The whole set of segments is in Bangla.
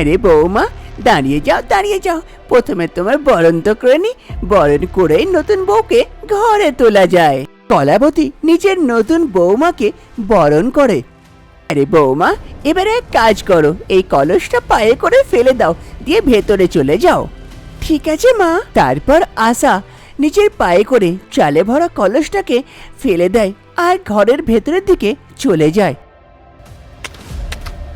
আরে বৌমা, দাঁড়িয়ে যাও দাঁড়িয়ে যাও। প্রথমে তোমার বরণ তো করে নি বরণ করেই নতুন বউকে ঘরে তোলা যায়। কলাবতী নিজের নতুন বৌমাকে বরণ করে। আরে বৌমা, এবারে এক কাজ করো, এই কলসটা পায়ে করে ফেলে দাও, দিয়ে ভেতরে চলে যাও। ঠিক আছে মা। তারপর আশা নিজের পায়ে করে চালে ভরা কলসটাকে ফেলে দেয় আর ঘরের ভেতরের দিকে চলে যায়।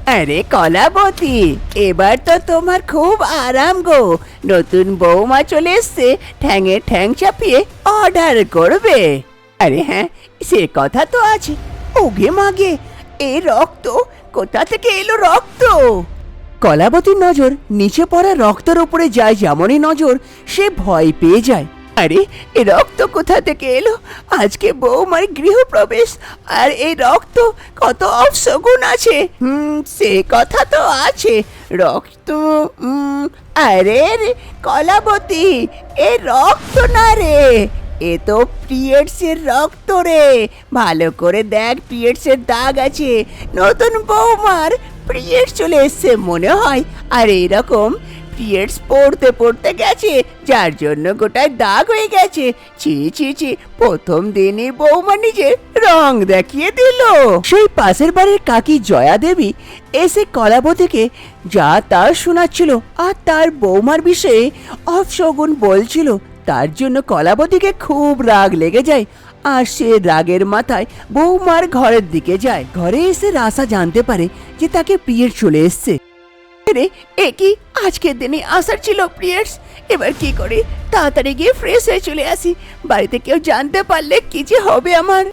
আরে কলাবতী, এবার তো তোমার খুব আরাম গো। নতুন বৌমা চলে এসছে, ঠ্যাঙে ঠ্যাং চাপিয়ে অর্ডার করবে। আরে হ্যাঁ সে কথা তো আছে, ওগে মাগে, এ রক্ত, কোথা থেকে এলো রক্ত? কলাবতীর নজর, নিচে পড়া রক্তের উপরে যায় যেমনই নজর, সে ভয় পেয়ে যায়। আরে, এ রক্ত কোথা থেকে এলো? আজকে বৌমার গৃহপ্রবেশ। আর এই রক্ত কত অপশগুণ আছে। হুম, সে কথা তো আছে। রক্ত আরে রে, কলাবতী, এ রক্ত না রে। এ তো পিরিয়ডসের রক্ত রে। ভালো করে দেখ পিরিয়ডসের দাগ আছে। নতুন বৌমার পিরিয়ড চলে এসছে মনে হয়। আর এরকম পিরিয়ডস পড়তে পড়তে গেছে, যার জন্য গোটায় দাগ হয়ে গেছে। ছি ছি ছি, প্রথম দিনই বৌমা নিজে রং দেখিয়ে দিল। সেই পাশের বাড়ির কাকি জয়া দেবী এসে কলাবতীকে যা তা শোনাচ্ছিল আর তার বৌমার বিষয়ে অপশগুন বলছিল, তার জন্য কলাবতীকে খুব রাগ লেগে যায় আর সে রাগের মাথায় বৌমার ঘরের দিকে যায়। ঘরে এসে রাসা জানতে পারে যে তাকে পিরিয়ড চলে এসছে। রে, এ কি? আজকের দিনে আসার ছিল পিরিয়ডস এবার কি করি? তাড়াতাড়ি গিয়ে ফ্রেশ হয়ে চলে আসি। বাড়িতে কেউ জানতে পারলে কি যে হবে আমার।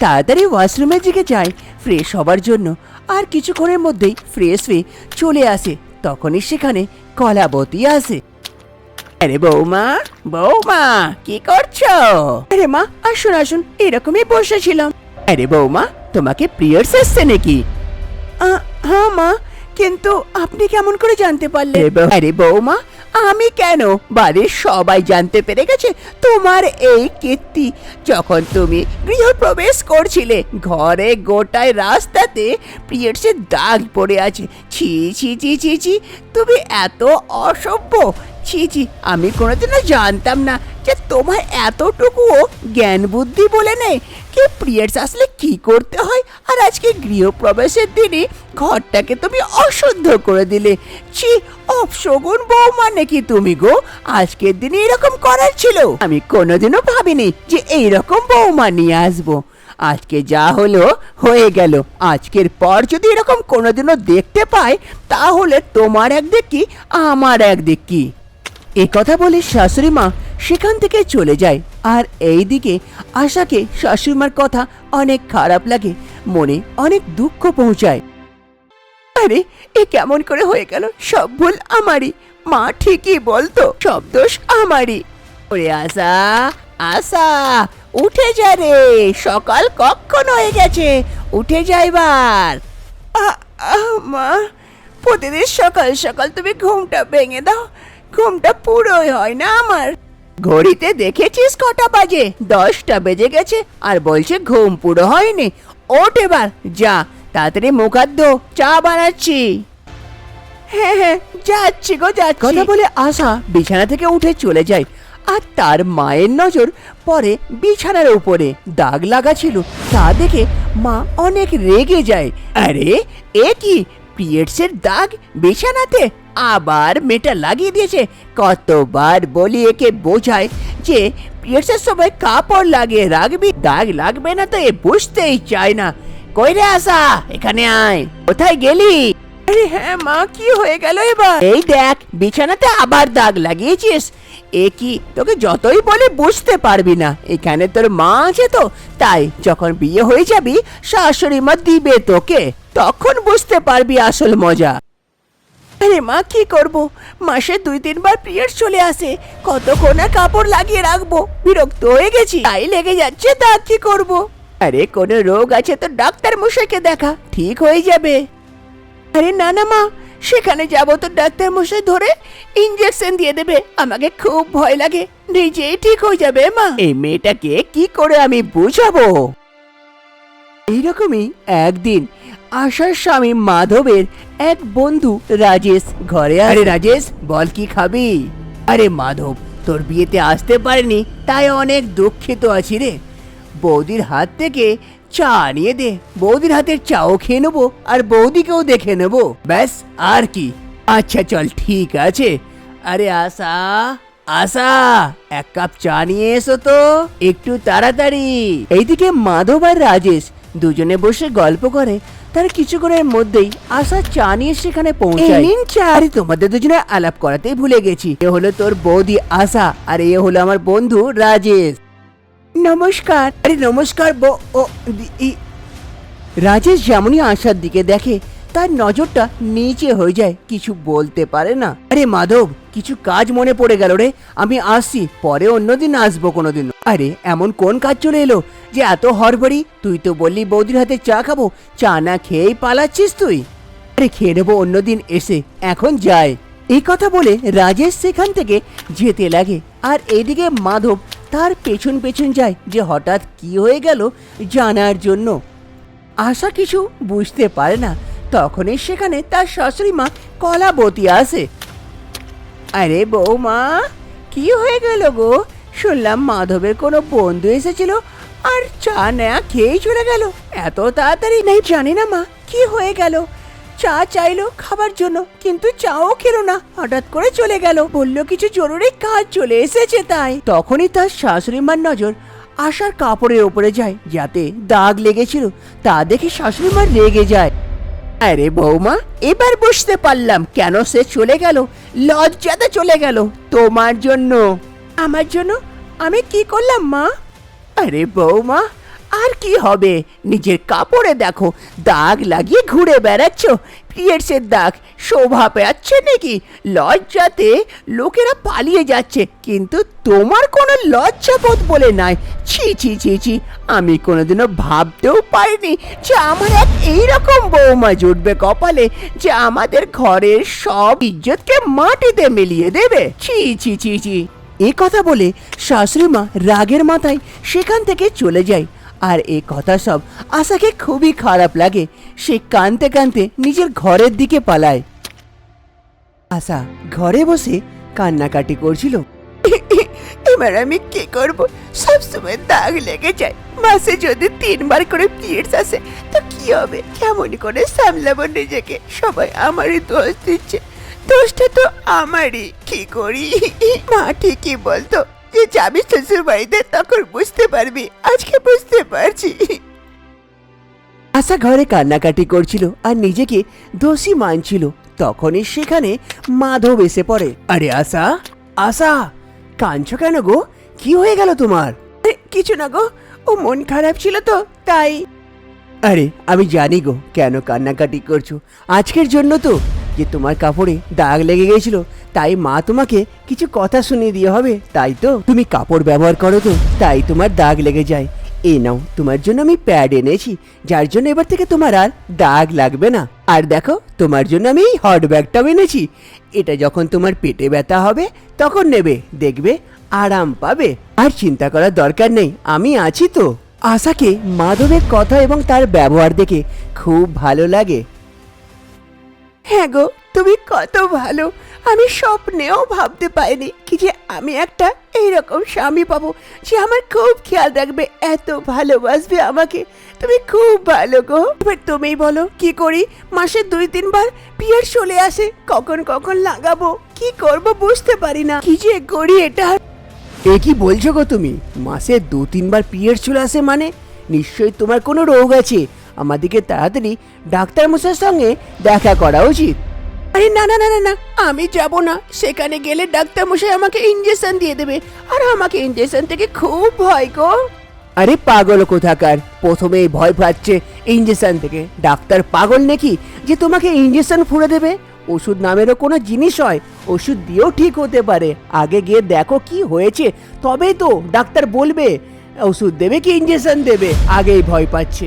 তাড়াতাড়ি ওয়াশরুমের দিকে যায় ফ্রেশ হবার জন্য। আর কিছুক্ষণের মধ্যেই ফ্রেশ হয়ে চলে আসে। তখনই সেখানে কলাবতী আসে। আরে বৌমা বৌমা, কি করছ? আরে মা, আসুন আসুন, এরকমই বসেছিলাম। আরে বৌমা, তোমাকে পিরিয়ডস এসছে নাকি? হ্যাঁ মা, কিন্তু আপনি কেমন করে জানতে পারলেন? আরে বৌমা, আমি কেন? বাড়ির সবাই জানতে পেরে গেছে তোমার এই কীর্তি। যখন তুমি গৃহপ্রবেশ করছিলে, ঘরে গোটায় রাস্তাতে পিরিয়ডসের দাগ পড়ে আছে। ছি ছি ছি ছি ছি, তুমি এত অসভ্য ছি ছি, আমি কোনোদিনও জানতাম না যে তোমার এতটুকুও জ্ঞান বুদ্ধি বলে নেই। কি পিরিয়ডস আসলে কি করতে হয়? আর আজকে গৃহপ্রবেশের দিনে ঘরটাকে তুমি অশুদ্ধ করে দিলে। ছি অপশগুন বৌমা নাকি তুমি গো? আজকের দিনে এরকম করার ছিল। আমি কোনোদিনও ভাবিনি যে এইরকম বৌমা নিয়ে আসব। আজকে যা হলো, হয়ে গেল। আজকের পর যদি এরকম কোনোদিনও দেখতে পাই, তাহলে তোমার একদিক কি, আমার একদিক কি? কথা বলে শাশুড়ি মা সেখান থেকে চলে যায়। আর এইদিকে আশাকে শাশুড়িমার কথা অনেক খারাপ লাগে মনে অনেক দুঃখ পৌঁছায়। আরে এ কেমন করে হয়ে গেল? সব ভুল আমারই। মা ঠিকই বলতো সব দোষ আমারই। ওরে আশা আশা উঠে যা রে। সকাল কখন হয়ে গেছে? উঠে যা এবার। আহ, মা প্রতিদিন সকাল সকাল তুমি ঘুমটা ভেঙে দাও। ঘুমটা পুরোই হয় না আমার। ঘড়িতে দেখেছিস কটা বাজে? দশটা বেজে গেছে, আর বলছে ঘুম পুরো হয়নি। ওঠ এবার, যা, তাড়াতাড়ি মুখ হাত ধো, চা বানাচ্ছি। হ্যাঁ হ্যাঁ যাচ্ছি গো, যাচ্ছি। কথা বলে আশা বিছানা থেকে উঠে চলে যায়, আর তার মায়ের নজর পড়ে বিছানার উপরে। দাগ লাগা ছিল, তা দেখে মা অনেক রেগে যায়। আরে, এ কি পিরিয়ডসের দাগ বিছানাতে? আবার মেয়েটা লাগিয়ে দিয়েছে। কতবার বলি একে বোঝায় যে পিরিয়ডসের সময় কাপড় লাগিয়ে রাখবি দাগ লাগবে না তো এ বুঝতেই চায় না। কই রে আসা এখানে আয়। কোথায় গেলি? আরে হ্যাঁ মা কি হয়ে গেল এবার? এই দেখ বিছানাতে আবার দাগ লাগিয়েছিস। এ কি তোকে যতই বলে বুঝতে পারবি না। এখানে তোর মা আছে তো তাই যখন বিয়ে হয়ে যাবি শাশুড়ি মা দিবে তোকে তখন বুঝতে পারবি আসল মজা। আরে মা, কি করব? মাসে দুই, তিনবার পিরিয়ড চলে আসে। কতক্ষণ আর কাপড় লাগিয়ে রাখব? বিরক্ত হয়ে গেছি। তাই লেগে যাচ্ছে, তা কি করব? আরে, কোনো রোগ আছে তো ডাক্তার মশাইকে দেখা। ঠিক হয়ে যাবে। আরে, না না, মা, সেখানে যাব তো ডাক্তার মশাই ধরে ইঞ্জেকশন দিয়ে দেবে। আমাকে খুব ভয় লাগে। নিজেই ঠিক হয়ে যাবে, মা। এই মেয়েটাকে কি করে আমি বুঝাবো? এইরকমই একদিন আশার স্বামী মাধবের এক বন্ধু রাজেশ ঘরে আরে রাজেশ, বল কি খাবি? আরে মাধব, তোর বিয়েতে আসতে পারেনি, তাই অনেক দুঃখিত আছি রে। বৌদির হাত থেকে চা নিয়ে দে। বৌদির হাতের চাও খেয়ে নেব, আর বৌদিকেও দেখে নেব। ব্যাস, আর কি। আচ্ছা চল, ঠিক আছে। আরে আশা আশা, এক কাপ চা নিয়ে এসো তো, একটু তাড়াতাড়ি। এইদিকে মাধব আর রাজেশ দুজনে বসে গল্প করে। তার কিছুক্ষণের মধ্যেই আশা চা নিয়ে সেখানে পৌঁছায়। নিন চা। আরে তোমাদের দুজনে আলাপ করাতেই ভুলে গেছি। এ হলো তোর বৌদি আশা আর এ হলো আমার বন্ধু রাজেশ। নমস্কার। আরে নমস্কার বো ও রাজেশ যেমনই আশার দিকে দেখে তার নজরটা নিচে হয়ে যায় কিছু বলতে পারে না। আরে মাধব কিছু কাজ মনে পড়ে গেল রে। আমি আসছি পরে অন্যদিন আসব কোনোদিন আরে এমন কোন কাজ চলে এলো? যে এত হরবড়ি তুই তো বললি বৌদির হাতে চা খাব, চা না খেয়েই পালাচ্ছিস তুই। আরে খেয়ে নেব অন্যদিন এসে, এখন যায় এই কথা বলে রাজেশ সেখান থেকে যেতে লাগে। আর এদিকে মাধব তার পেছন পেছন যায় যে হঠাৎ কি হয়ে গেল জানার জন্য। আশা কিছু বুঝতে পারে না, তখনই সেখানে তার শাশুড়ি মা কলাবতী আসে। আরে বৌমা, কি হয়ে গেল গো? শুনলাম মাধবের কোনো বন্ধু এসেছিল আর চা নেয়া খেয়েই চলে গেল। এত তাড়াতাড়ি নেই, জানি না মা, কি হয়ে গেল? চা চাইলো খাবার জন্য, কিন্তু চাও খেলো না, হঠাৎ করে চলে গেল। বলল, কিছু জরুরি কাজ চলে এসেছে তাই। তখনই তার শাশুড়ি মার নজর আশার কাপড়ের ওপরে যায়, যাতে দাগ লেগেছিল, তা দেখে শাশুড়ি মা রেগে যায়। আরে বৌমা, এবার বুঝতে পারলাম, কেন সে চলে গেল? লজ্জাতে চলে গেল তোমার জন্য। আমার জন্য? আমি কি করলাম মা? আরে বৌমা, আর কি হবে? নিজের কাপড়ে দেখো, দাগ লাগিয়ে ঘুরে বেড়াচ্ছ। পিরিয়ডসের দাগ শোভা পেয়াচ্ছে নাকি? লজ্জাতে লোকেরা পালিয়ে যাচ্ছে, কিন্তু তোমার কোনো লজ্জাবোধ বলে নাই। ছি ছি ছি ছি, আমি কোনোদিনও ভাবতেও পারিনি যে আমার এক এইরকম বৌমা জুটবে কপালে, যে আমাদের ঘরের সব ইজ্জতকে মাটিতে মিলিয়ে দেবে। ছি ছি ছি ছি। এ কথা বলে শাশুড়ি মা রাগের মাথায় সেখান থেকে চলে যায়। আর এ কথা সব আশাকে খুবই খারাপ লাগে। সে কানতে কানতে নিজের ঘরের দিকে পালায়। আশা ঘরে বসে কান্নাকাটি করছিল। এবার আমি কি করব? সবসময় দাগ লেগে যায়। মাসে যদি তিনবার করে পিরিয়ডস আসে, তো কি হবে? কেমন করে সামলাবো নিজেকে? সবাই আমারই দোষ দিচ্ছে। দোষটা তো আমারই। কি করি? মা ঠিকই বলতো যে যাবি শ্বশুর বাড়িতে তখন বুঝতে পারবি আজকে বুঝতে পারছি। আশা ঘরে কান্নাকাটি করছিল আর নিজেকে দোষী মানছিল। তখনই সেখানে মাধব এসে পড়ে। আরে আশা আশা কাঁদছো কেন গো? কি হয়ে গেল তোমার? কিছু না গো ও মন খারাপ ছিল তো তাই। আরে আমি জানি গো কেন কান্নাকাটি করছ। আজকের জন্য তো যে তোমার কাপড়ে দাগ লেগে গেছিল, তাই মা তোমাকে কিছু কথা শুনিয়ে দিয়ে হবে, তাই তো? তুমি কাপড় ব্যবহার করো তো, তাই তোমার দাগ লেগে যায়। এ নাও, তোমার জন্য আমি প্যাড এনেছি, যার জন্য এবার থেকে তোমার আর দাগ লাগবে না। আর দেখো, তোমার জন্য আমি এই হট ব্যাগটাও এনেছি। এটা যখন তোমার পেটে ব্যথা হবে, তখন নেবে, দেখবে, আরাম পাবে। আর চিন্তা করার দরকার নেই, আমি আছি তো। আশাকে মাধবের কথা এবং তার ব্যবহার দেখে খুব ভালো লাগে। হ্যাঁ গো, তুমি কত ভালো। আমি স্বপ্নেও ভাবতে পাইনি কি যে আমি একটা এইরকম স্বামী পাবো যে আমার খুব খেয়াল রাখবে, এত ভালোবাসবে আমাকে। তুমি খুব ভালো গো। এবার তুমি বলো, কি করি? মাসে দুই তিনবার পিয়ার চলে আসে, কখন কখন লাগাবো? কি করব বুঝতে পারি না। কি যে করি এটা? এ কি বলছো গো তুমি? মাসে দু তিনবার পিরিয়ড চলে আসে মানে? নিশ্চয়ই তোমার কোনো রোগ আছে। আমাদেরকে তাড়াতাড়ি ডাক্তার মশাইয়ের সঙ্গে দেখা করা উচিত। আরে না না না না না, আমি যাব না। সেখানে গেলে ডাক্তার মশাই আমাকে ইঞ্জেকশন দিয়ে দেবে। আর আমাকে ইঞ্জেকশন থেকে খুব ভয় গো। আরে পাগল কোথাকার, প্রথমেই ভয় পাচ্ছে ইঞ্জেকশন থেকে। ডাক্তার পাগল নাকি যে তোমাকে ইঞ্জেকশন ফুড়ে দেবে? ওষুধ নামেরও কোনো জিনিস হয়, ওষুধ দিয়েও ঠিক হতে পারে। আগে গিয়ে দেখো কি হয়েছে, তবেই তো ডাক্তার বলবে, ওষুধ দেবে কি ইঞ্জেকশন দেবে? আগেই ভয় পাচ্ছে।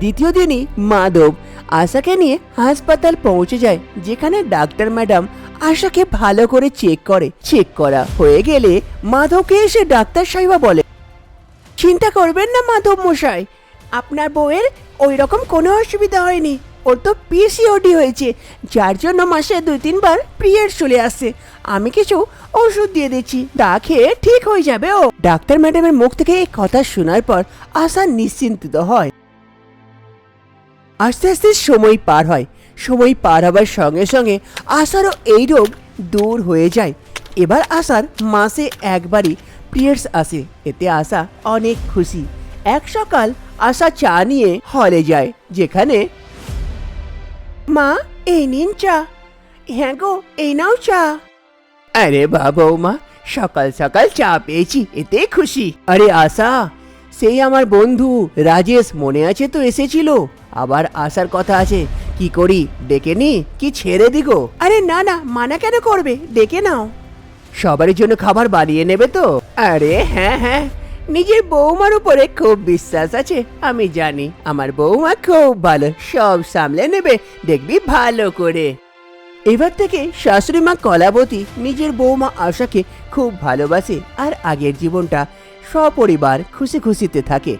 দ্বিতীয় দিনই মাধব আশাকে নিয়ে হাসপাতাল পৌঁছে যায়, যেখানে ডাক্তার ম্যাডাম আশাকে ভালো করে চেক করে। চেক করা হয়ে গেলে মাধবকে এসে ডাক্তার সাহেবা বলে, চিন্তা করবেন না মাধব মশাই, আপনার বউয়ের ওই রকম কোনো অসুবিধা হয়নি। ওর তো পিসিওডি হয়েছে, যার জন্য মাসে দুই তিনবার পিরিয়ড চলে আসছে। আমি কিছু ওষুধ দিয়ে দিচ্ছি, তা খেয়ে ঠিক হয়ে যাবে ও। ডাক্তার ম্যাডামের মুখ থেকে এই কথা শোনার পর আশা নিশ্চিন্তিত হয়। আস্তে আস্তে সময় পার হয়। সময় পার হবার সঙ্গে সঙ্গে আশারও এই রোগ দূর হয়ে যায়। এবার আশার মাসে একবারই পিরিয়ডস আসে। এতে আশা অনেক খুশি। এক সকাল আশা চা নিয়ে হলে যায়, যেখানে মা, এই নিন চা। হ্যাঁ গো, এই নাও চা। আরে বাবা মা সকাল সকাল চা পেয়েছি, এতে খুশি। আরে আশা, সেই আমার বন্ধু রাজেশ, মনে আছে তো এসেছিল? আবার আসার কথা আছে। কি করি? ডেকে নি? কি ছেড়ে দিগো? আরে না না মানা কেন করবে? ডেকে নাও। সবারই জন্য খাবার বানিয়ে নেবে তো? আরে হ্যাঁ হ্যাঁ নিজের বৌমার উপরে খুব বিশ্বাস আছে আমি জানি। আমার বৌমা খুব ভালো সব সামলে নেবে দেখবি ভালো করে। এবার থেকে শাশুড়ি মা কলাবতী নিজের বৌমা আশাকে খুব ভালোবাসে আর আগের জীবনটা সপরিবার খুশি খুশিতে থাকে।